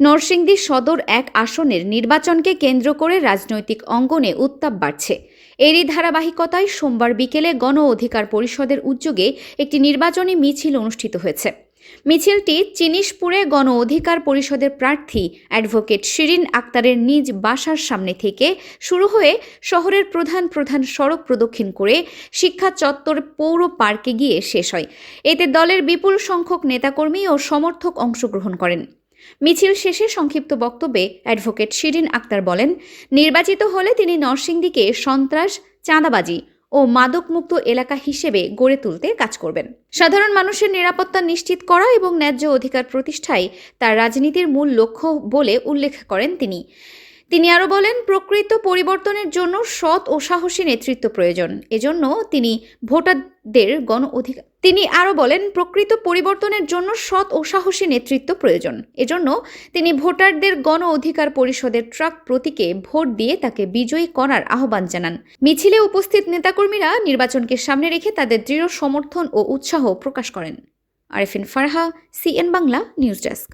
নরসিংদী সদর এক আসনের নির্বাচনকে কেন্দ্র করে রাজনৈতিক অঙ্গনে উত্তাপ বাড়ছে। এরই ধারাবাহিকতায় সোমবার বিকেলে গণ অধিকার পরিষদের উদ্যোগে একটি নির্বাচনী মিছিল অনুষ্ঠিত হয়েছে। মিছিলটি চিনিশপুরে গণ অধিকার পরিষদের প্রার্থী অ্যাডভোকেট শিরিন আক্তারের নিজ বাসার সামনে থেকে শুরু হয়ে শহরের প্রধান প্রধান সড়ক প্রদক্ষিণ করে শিক্ষা চত্বর পৌর পার্কে গিয়ে শেষ হয়। এতে দলের বিপুল সংখ্যক নেতাকর্মী ও সমর্থক অংশগ্রহণ করেন। মিছিল শেষে সংক্ষিপ্ত বক্তব্যে অ্যাডভোকেট শিরিন আক্তার বলেন, নির্বাচিত হলে তিনি নরসিংদীকে সন্ত্রাস, চাঁদাবাজি ও মাদকমুক্ত এলাকা হিসেবে গড়ে তুলতে কাজ করবেন। সাধারণ মানুষের নিরাপত্তা নিশ্চিত করা এবং ন্যায্য অধিকার প্রতিষ্ঠাই তার রাজনীতির মূল লক্ষ্য বলে উল্লেখ করেন তিনি। তিনি আরও বলেন, প্রকৃত পরিবর্তনের জন্য সৎ ও সাহসী নেতৃত্ব প্রয়োজন। এজন্য তিনি ভোটারদের গণ অধিকার তিনি আরও বলেন, প্রকৃত পরিবর্তনের জন্য সৎ ও সাহসী নেতৃত্ব প্রয়োজন। এজন্য তিনি ভোটারদের গণ অধিকার পরিষদের ট্রাক প্রতীকে ভোট দিয়ে তাকে বিজয়ী করার আহ্বান জানান। মিছিলে উপস্থিত নেতাকর্মীরা নির্বাচনকে সামনে রেখে তাদের দৃঢ় সমর্থন ও উৎসাহ প্রকাশ করেন। Arefin Farha, CN Bangla, news desk.